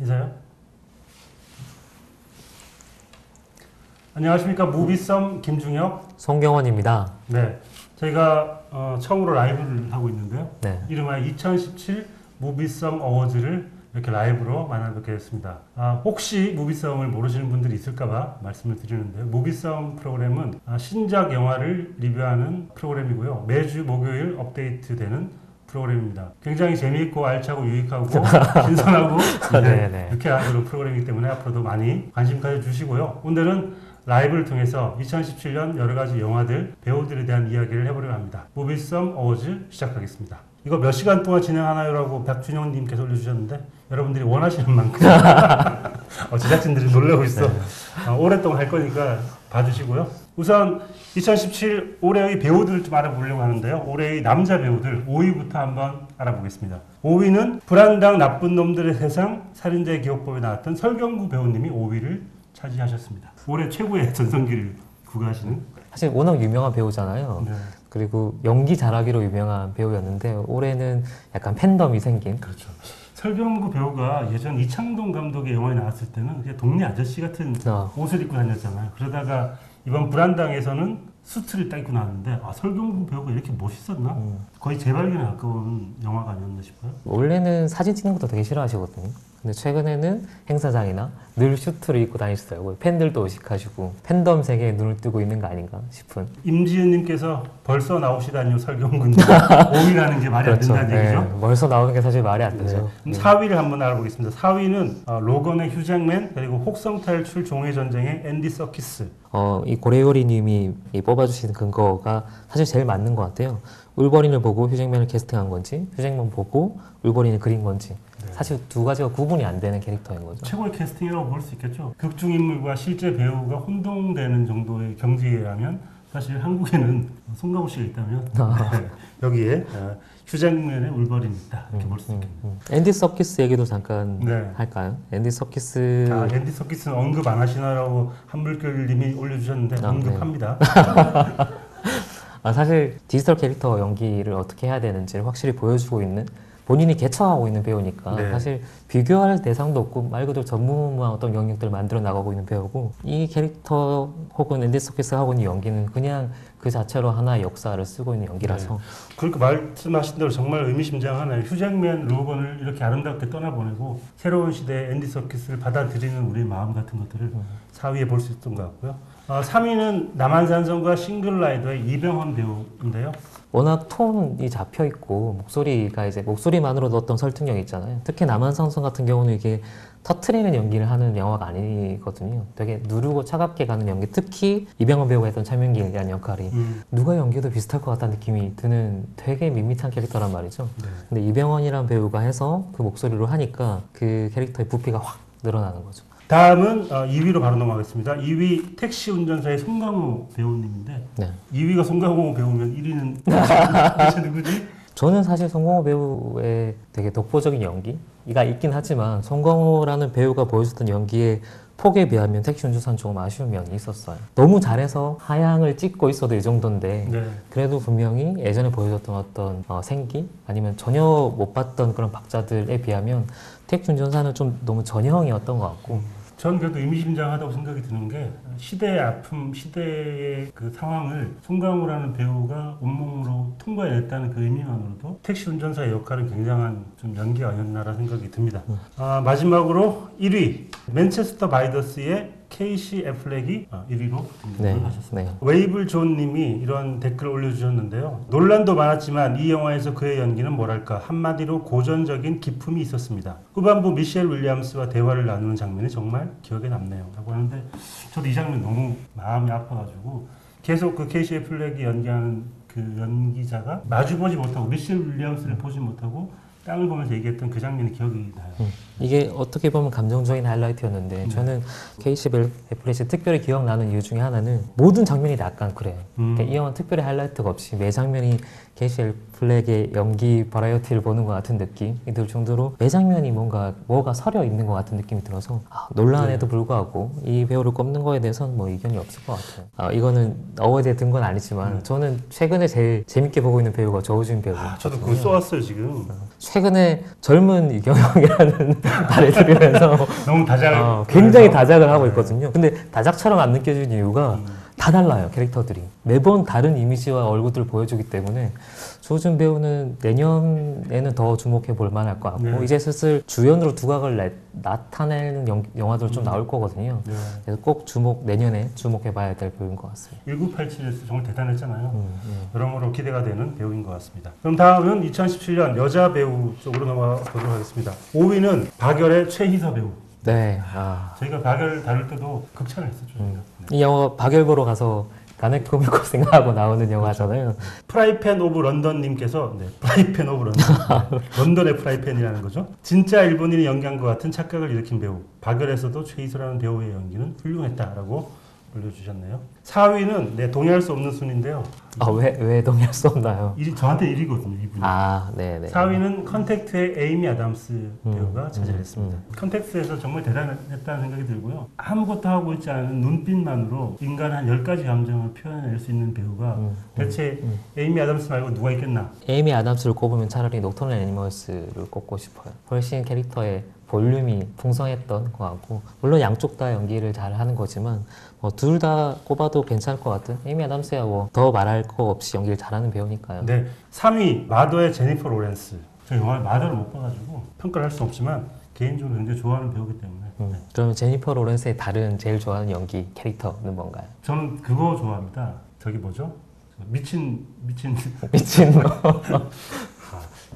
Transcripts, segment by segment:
인사요. 안녕하십니까 무비썸 김중혁. 송경원입니다. 네, 저희가 어, 처음으로 라이브를 하고 있는데요. 네. 이름하여 2017 무비썸 어워즈를 이렇게 라이브로 만나뵙게 됐습니다. 아, 혹시 무비썸을 모르시는 분들이 있을까봐 말씀을 드리는데요. 무비썸 프로그램은 아, 신작 영화를 리뷰하는 프로그램이고요. 매주 목요일 업데이트되는 프로그램입니다. 굉장히 재미있고 알차고 유익하고 신선하고 네, 네, 네. 유쾌한 그런 프로그램이기 때문에 앞으로도 많이 관심 가져주시고요. 오늘은 라이브를 통해서 2017년 여러 가지 영화들, 배우들에 대한 이야기를 해보려고 합니다. 무비썸 어워즈 시작하겠습니다. 이거 몇 시간 동안 진행하나요라고 박준영님께서 올려주셨는데 여러분들이 원하시는 만큼 어, 제작진들이 놀라고 있어. 어, 오랫동안 할 거니까 봐주시고요. 우선 2017 올해의 배우들을 좀 알아보려고 하는데요. 올해의 남자 배우들 5위부터 한번 알아보겠습니다. 5위는 불안당 나쁜 놈들의 세상 살인자의 기억법에 나왔던 설경구 배우님이 5위를 차지하셨습니다. 올해 최고의 전성기를 구가하시는 사실 워낙 유명한 배우잖아요. 네. 그리고 연기 잘하기로 유명한 배우였는데 올해는 약간 팬덤이 생긴 그렇죠. 설경구 배우가 예전 이창동 감독의 영화에 나왔을 때는 그냥 동네 아저씨 같은 어, 옷을 입고 다녔잖아요. 그러다가 이번 불안당에서는 수트를 딱 입고 나왔는데 아 설경구 배우가 이렇게 멋있었나? 음. 거의 재발견에 가까운 영화가 아니었나 싶어요. 원래는 사진 찍는 것도 되게 싫어하시거든요. 근데 최근에는 행사장이나 늘 슈트를 입고 다니시더라고요. 팬들도 의식하시고 팬덤 세계에 눈을 뜨고 있는 거 아닌가 싶은. 임지은님께서 벌써 나오시다니요 설경구님 5위라는 게 말이 안 된다는 얘기죠. 네, 벌써 나오는 게 사실 말이 안 되죠. 그럼 4위를 한번 알아보겠습니다. 4위는 어, 로건의 휴잭맨 그리고 혹성 탈출 종의 전쟁의 앤디 서키스. 어, 이 고래요리님이 이 뽑아주신 근거가 사실 제일 맞는 것 같아요. 울버린을 보고 휴잭맨을 캐스팅한 건지, 휴잭맨 보고 울버린을 그린 건지. 네. 사실 두 가지가 구분이 안 되는 캐릭터인 거죠. 최고의 캐스팅이라고 볼 수 있겠죠. 극중 인물과 실제 배우가 혼동되는 정도의 경지라면 사실 한국에는 송강호 씨가 있다면 네, 여기에 어, 휴잭맨의 울버린이 있다 이렇게 볼수 음, 있겠네요. 음. 앤디 서키스 얘기도 잠깐 네. 할까요? 앤디 서키스 아, 앤디 서키스는 언급 안 하시나라고 한물결님이 올려주셨는데 아, 언급합니다. 아, 사실 디지털 캐릭터 연기를 어떻게 해야 되는지를 확실히 보여주고 있는 본인이 개척하고 있는 배우니까 네. 사실 비교할 대상도 없고 말 그대로 전무후무한 어떤 영역들을 만들어 나가고 있는 배우고 이 캐릭터 혹은 앤디 서키스 하고 있는 연기는 그냥 그 자체로 하나의 역사를 쓰고 있는 연기라서 그러니까 말씀하신 대로 정말 의미심장하네요. 휴잭맨 로건을 이렇게 아름답게 떠나보내고 새로운 시대의 앤디 서키스를 받아들이는 우리의 마음 같은 것들을 음. 4위에 볼 수 있던 것 같고요. 어, 3위는 남한산성과 싱글라이더의 이병헌 배우인데요. 워낙 톤이 잡혀 있고 목소리가 이제 목소리만으로도 어떤 설득력이 있잖아요. 특히 남한상성 같은 경우는 이게 터트리는 연기를 하는 영화가 아니거든요. 되게 누르고 차갑게 가는 연기. 특히 이병헌 배우가 했던 차명길이라는 역할이 음, 누가 연기도 비슷할 것 같다는 느낌이 드는 되게 밋밋한 캐릭터란 말이죠. 네. 근데 이병헌이란 배우가 해서 그 목소리로 하니까 그 캐릭터의 부피가 확 늘어나는 거죠. 다음은 어, 2위로 바로 넘어가겠습니다. 2위 택시 운전사의 송강호 배우님인데 네. 2위가 송강호 배우면 1위는 대체 누구지? 저는 사실 송강호 배우의 되게 독보적인 연기가 있긴 하지만 송강호라는 배우가 보여줬던 연기의 폭에 비하면 택시 운전사는 조금 아쉬운 면이 있었어요. 너무 잘해서 하향을 찍고 있어도 이 정도인데 네. 그래도 분명히 예전에 보여줬던 어떤 어, 생기 아니면 전혀 못 봤던 그런 박자들에 비하면 택시 운전사는 좀 너무 전형이었던 것 같고 전 그래도 의미심장하다고 생각이 드는 게 시대의 아픔, 시대의 그 상황을 송강호라는 배우가 온몸으로 통과해냈다는 그 의미만으로도 택시 운전사의 역할은 굉장한 좀 연기가 아니었나라는 생각이 듭니다. 아, 마지막으로 1위 맨체스터 바이더스의 케이시 애플렉이 아, 1위로 네, 하셨습니다. 네. 웨이블 존님이 이런 댓글을 올려주셨는데요. 논란도 많았지만 이 영화에서 그의 연기는 뭐랄까 한마디로 고전적인 기품이 있었습니다. 후반부 미셸 윌리엄스와 대화를 나누는 장면이 정말 기억에 남네요. 라고 하는데 저도 이 장면 너무 마음이 아파가지고 계속 그 케이시 플렉이 연기하는 그 연기자가 마주보지 못하고 미셸 윌리엄스를 보지 못하고 땅을 보면서 얘기했던 그 장면이 기억이 나요. 음. 이게 어떻게 보면 감정적인 하이라이트였는데 네. 저는 케이시벨 애플릿이 특별히 기억나는 이유 중에 하나는 모든 장면이 다 약간 그래요. 음. 그러니까 이 영화는 특별히 하이라이트가 없이 매 장면이 케이시 애플렉의 연기 버라이어티를 보는 것 같은 느낌이 들 정도로 매 장면이 뭔가 뭐가 서려 있는 것 같은 느낌이 들어서 아, 논란에도 불구하고 이 배우를 꼽는 거에 대해서는 뭐 이견이 없을 것 같아요. 아, 이거는 어워드에 든 건 아니지만 음. 저는 최근에 제일 재밌게 보고 있는 배우가 조우준 배우. 아, 저도 그걸 써왔어요 지금. 최근에 젊은 이경영이라는 말을 들으면서 너무 다잘 어, 굉장히 다작을 하고 네. 있거든요. 근데 다작처럼 안 느껴지는 이유가 음. 다 달라요 캐릭터들이 매번 다른 이미지와 얼굴들을 보여주기 때문에 조준 배우는 내년에는 더 주목해 볼 만할 것 같고 네. 이제 슬슬 주연으로 두각을 내- 나타내는 영, 영화들 좀 음. 나올 거거든요. 네. 그래서 꼭 주목 내년에 주목해 봐야 될 배우인 것 같습니다. 1987에서 정말 대단했잖아요. 음, 음. 여러모로 기대가 되는 배우인 것 같습니다. 그럼 다음은 2017년 여자 배우 쪽으로 넘어가 보도록 하겠습니다. 5위는 박열의 최희서 배우. 네. 아. 저희가 박열 다룰 때도 극찬을 했었죠. 음. 네. 이 영화 박열 보러 가서 가네코미코 생각하고 나오는 영화잖아요. 프라이팬 오브 런던님께서 네, 프라이팬 오브 런던 네, 런던의 프라이팬이라는 거죠. 진짜 일본인이 연기한 것 같은 착각을 일으킨 배우 박열에서도 최희소라는 배우의 연기는 훌륭했다라고 올려주셨네요. 4위는 네, 동의할 수 없는 순인데요. 아, 왜, 왜 동의할 수 없나요? 이 저한테 1위거든요. 이분이. 아, 네네. 4위는 컨택트의 에이미 아담스 음, 배우가 차지했습니다. 컨택트에서 정말 대단했다는 생각이 들고요. 아무것도 하고 있지 않은 눈빛만으로 인간 한 10가지 감정을 표현해낼 수 있는 배우가 음, 대체 음. 에이미 아담스 말고 누가 있겠나? 에이미 아담스를 꼽으면 차라리 녹턴 애니멀스를 꼽고 싶어요. 훨씬 캐릭터의 볼륨이 풍성했던 것 같고 물론 양쪽 다 연기를 잘 하는 거지만 뭐둘다 꼽아도 괜찮을 것 같은 에이미 아담스야 뭐 더 말할 거 없이 연기를 잘하는 배우니까요. 네. 3위 마더의 제니퍼 로렌스. 저 영화 마더를 못 봐가지고 평가를 할 수 없지만 개인적으로 굉장히 좋아하는 배우기 때문에 음, 그러면 제니퍼 로렌스의 다른 제일 좋아하는 연기 캐릭터는 뭔가요? 저는 그거 좋아합니다. 저기 뭐죠? 미친 미친 미친 거.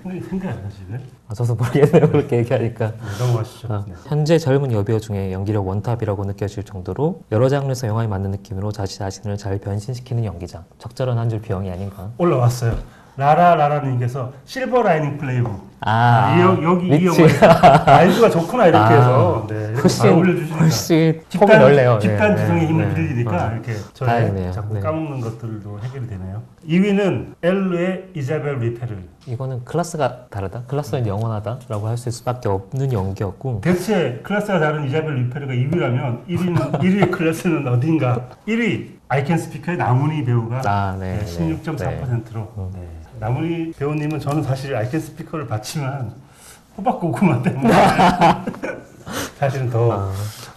생각이 생각이 안 나지 왜? 아, 저도 모르겠네요. 그렇게 얘기하니까. 네, 넘어가시죠. 아, 네. 현재 젊은 여배우 중에 연기력 원탑이라고 느껴질 정도로 여러 장르에서 영화에 맞는 느낌으로 자신 자신을 잘 변신시키는 연기자. 적절한 한 줄 비용이 아닌가. 올라왔어요. 라라라라님께서 실버 라이닝 플레이북. 아, 이 영- 여기 이. 영화에 라이브가 좋구나 이렇게 아, 해서 네, 훨씬 올려주시니까 훨씬 폼이 넓네요. 네, 집단 네, 지성의 힘을 네. 빌리니까 어. 이렇게 다행이네요. 자꾸 네. 까먹는 것들도 해결이 되네요. 2위는 엘르의 이자벨 리페르. 이거는 클래스가 다르다. 클래스는 영원하다라고 할수 수밖에 없는 연기였고. 대체 클래스가 다른 이자벨 리페르가 2위라면 1위는 1위의 클래스는 어딘가? 1위 아이캔 스피커의 나문희 배우가 아, 네. 네, 네, 16.4%로. 음. 네. 나문희 배우님은 저는 사실 아이캔 스피커를 봤지만 호박 고구마 때문에 사실은 더 아,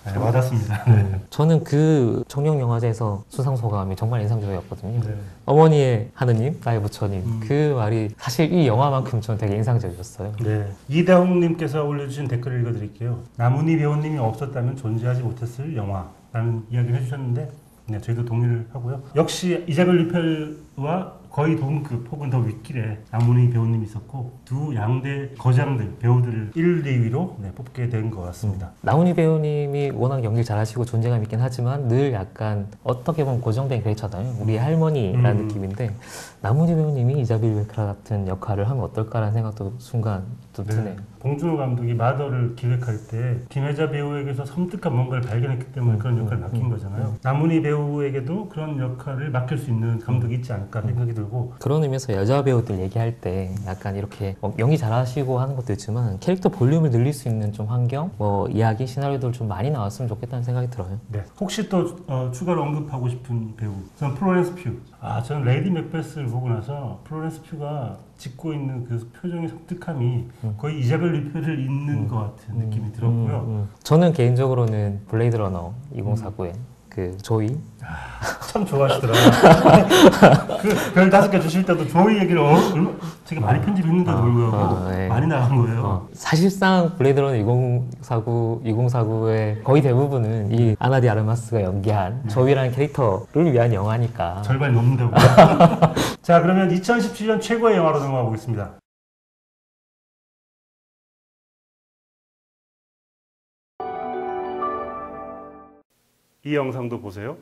네, 맞았습니다. 네. 저는 그 청룡 영화제에서 수상 소감이 정말 인상적이었거든요. 네. 어머니의 하느님, 나의 부처님. 음. 그 말이 사실 이 영화만큼 저는 되게 인상적이었어요. 네. 이대홍님께서 올려주신 댓글 읽어드릴게요. 나문희 배우님이 없었다면 존재하지 못했을 영화라는 이야기를 해주셨는데, 네, 저희도 동의를 하고요. 역시 이자벨 리펠과 거의 동급 혹은 더 윗길에 나문희 배우님이 있었고 두 양대 거장들 배우들을 1, 2위로 네, 뽑게 된 것 같습니다. 나훈이 배우님이 워낙 연기를 잘하시고 존재감 있긴 하지만 늘 약간 어떻게 보면 고정된 캐릭터잖아요. 우리의 할머니라는 음. 느낌인데 나훈이 배우님이 이자벨 베크라 같은 역할을 하면 어떨까라는 생각도 순간 또 드네요. 봉준호 감독이 마더를 기획할 때 김혜자 배우에게서 섬뜩한 뭔가를 발견했기 때문에 그런 역할을 음, 맡긴 음, 거잖아요. 나문희 배우에게도 그런 역할을 맡길 수 있는 감독이 있지 않을까 생각이 들고 그런 의미에서 여자 배우들 얘기할 때 약간 이렇게 뭐 연기 잘하시고 하는 것도 있지만 캐릭터 볼륨을 늘릴 수 있는 좀 환경, 뭐 이야기, 시나리오들 좀 많이 나왔으면 좋겠다는 생각이 들어요. 네. 혹시 또 어, 추가로 언급하고 싶은 배우 저는 플로렌스 퓨. 아 저는 레이디 맥베스를 보고 나서 플로렌스 퓨가 짓고 있는 그 표정의 섬뜩함이 음. 거의 이자벨 리페를 잇는 것 같은 느낌이 들었고요. 음, 음. 저는 개인적으로는 블레이드 러너 2049의 그 조이 참 좋아하시더라. 그별 다섯 개 주실 때도 조이 얘기를 어, 얼마, 제가 많이 편집했는데도 아, 불구하고 아, 네. 많이 나간 거예요. 어, 사실상 블레이드 러너 2049, 2049의 거의 대부분은 이 아나디 아르마스가 연기한 조이라는 캐릭터를 위한 영화니까 절반이 넘는다고. 자, 그러면 2017년 최고의 영화로 넘어가 보겠습니다. 이 영상도 보세요.